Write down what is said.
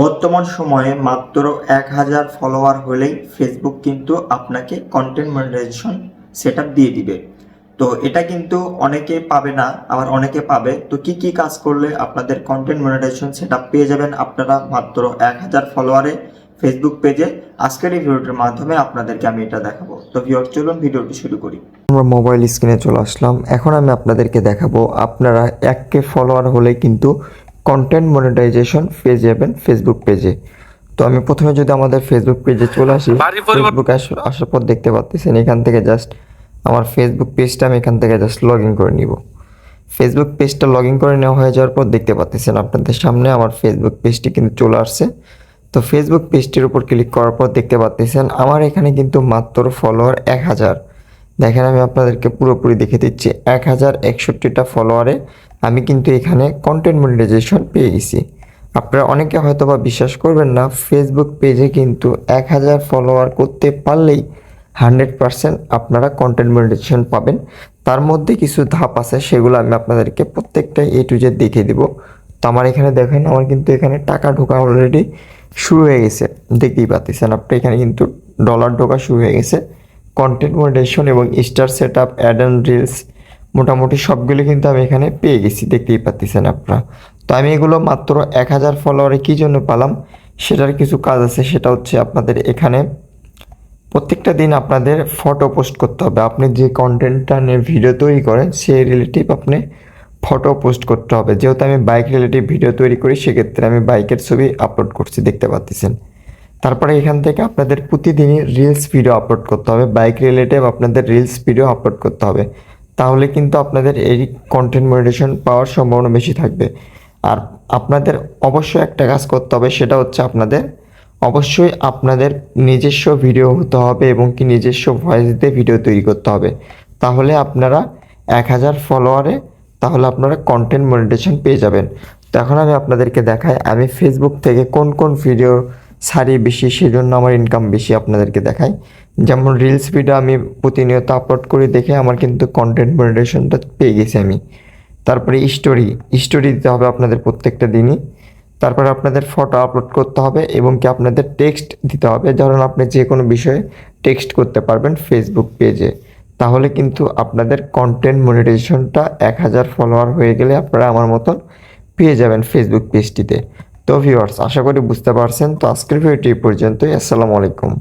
বর্তমান সময়ে মাত্র এক হাজার ফলোয়ার হলেই ফেসবুক কিন্তু আপনাকে কন্টেন্ট মনিটাইজেশন সেট দিয়ে দিবে। তো এটা কিন্তু অনেকে পাবে না, আবার অনেকে পাবে। তো কি কি কাজ করলে আপনাদের কন্টেন্ট মনিটাইজেশন সেট পেয়ে যাবেন আপনারা মাত্র এক হাজার ফলোয়ারে ফেসবুক পেজে আজকের এই ভিডিওটির মাধ্যমে আপনাদেরকে আমি এটা দেখাবো। তো ভিউয়ার চলুন ভিডিওটি শুরু করি। আমরা মোবাইল স্ক্রিনে চলে আসলাম। এখন আমি আপনাদেরকে দেখাবো, আপনারা এক কে ফলোয়ার হলে কিন্তু কন্টেন্ট মনিটাইজেশন পেয়ে যাবেন ফেসবুক পেজে তো আমি প্রথমে যদি আমাদের ফেসবুক পেজে চলে আসি ফেসবুক আসার পর দেখতে পাচ্ছেন এখান থেকে জাস্ট আমার ফেসবুক পেজটা আমি এখান থেকে জাস্ট লগ ইন করে নিব। ফেসবুক পেজটা লগ ইন করে নেওয়া হয়ে যাওয়ার পর দেখতে পাচ্ছেন আপনাদের সামনে আমার ফেসবুক পেজটি কিন্তু চলে আসছে। তো ফেসবুক পেজটির উপর ক্লিক করার পর দেখতে পাচ্ছেন আমার এখানে কিন্তু মাত্র ফলোয়ার এক হাজার। দেখেন, আমি আপনাদেরকে পুরোপুরি দেখে দিচ্ছি। এক হাজার একষট্টিটা ফলোয়ারে আমি কিন্তু এখানে কন্টেন্ট মনিটাইজেশন পেয়ে গেছি। আপনারা অনেকে হয়তো বা বিশ্বাস করবেন না ফেসবুক পেজে কিন্তু এক হাজার ফলোয়ার করতে পারলেই হান্ড্রেড পারসেন্ট আপনারা কন্টেন্ট মনিটাইজেশন পাবেন। তার মধ্যে কিছু ধাপ আছে, সেগুলো আমি আপনাদেরকে প্রত্যেকটাই এ টু জেড দেখিয়ে দিব। তো আমার এখানে দেখেন, আমার কিন্তু এখানে টাকা ঢোকা অলরেডি শুরু হয়ে গেছে। দেখতেই পাচ্ছেন আপনি এখানে কিন্তু ডলার ঢোকা শুরু হয়ে গেছে। কন্টেন্ট মনিটাইজেশন এবং star set up ad and reels মোটামুটি সবগুলো কিন্তু আমি এখানে পেয়ে গেছি, দেখতেই পাচ্ছেন আপনারা। তো আমি এগুলো মাত্র এক হাজার ফলোয়ারে কী জন্য পালাম, সেটার কিছু কাজ আছে, সেটা হচ্ছে আপনাদের এখানে প্রত্যেকটা দিন আপনাদের ফটো পোস্ট করতে হবে। আপনি যে কন্টেন্টটা নিয়ে ভিডিও তৈরি করেন, সেই রিলেটিভ আপনি ফটো পোস্ট করতে হবে। যেহেতু আমি বাইক রিলেটিভ ভিডিও তৈরি করি, সেক্ষেত্রে আমি বাইকের ছবি আপলোড করছি, দেখতে পাচ্ছেন তারপরে এখান থেকে আপনাদের প্রতিদিনই রিলস ভিডিও আপলোড করতে হবে। বাইক রিলেটিভ আপনাদের রিলস ভিডিও আপলোড করতে হবে। তাহলে কিন্তু আপনাদের এই কন্টেন্ট মনিটেশন পাওয়ার সম্ভাবনা বেশি থাকবে। আর আপনাদের অবশ্যই একটা কাজ করতে হবে, সেটা হচ্ছে আপনাদের অবশ্যই আপনাদের নিজস্ব ভিডিও হতে হবে এবং কি নিজস্ব ভয়েস দিয়ে ভিডিও তৈরি করতে হবে। তাহলে আপনারা এক হাজার ফলোয়ারে তাহলে আপনারা কন্টেন্ট মনিটেশন পেয়ে যাবেন। তো এখন আমি আপনাদেরকে দেখাই, আমি ফেসবুক থেকে কোন কোন ভিডিও ছাড়ি বেশি, সেজন্য আমার ইনকাম বেশি আপনাদেরকে দেখাই। যেমন রিলস ভিডিও আমি প্রতিনিয়ত আপলোড করি দেখে আমার কিন্তু কন্টেন্ট মনিটেশনটা পেয়ে গেছি আমি। তারপরে স্টোরি স্টোরি দিতে হবে আপনাদের প্রত্যেকটা দিনই। তারপরে আপনাদের ফটো আপলোড করতে হবে এবং কি আপনাদের টেক্সট দিতে হবে। ধরুন আপনি যে কোনো বিষয়ে টেক্সট করতে পারবেন ফেসবুক পেজে তাহলে কিন্তু আপনাদের কন্টেন্ট মনিটাইজেশনটা এক হাজার ফলোয়ার হয়ে গেলে আপনারা আমার মতন পেয়ে যাবেন ফেসবুক পেজটিতে তো ভিউয়ার্স আশা করি বুঝতে পারছেন। তো আজকের ভিডিওটি পর্যন্তই। আসসালামু আলাইকুম।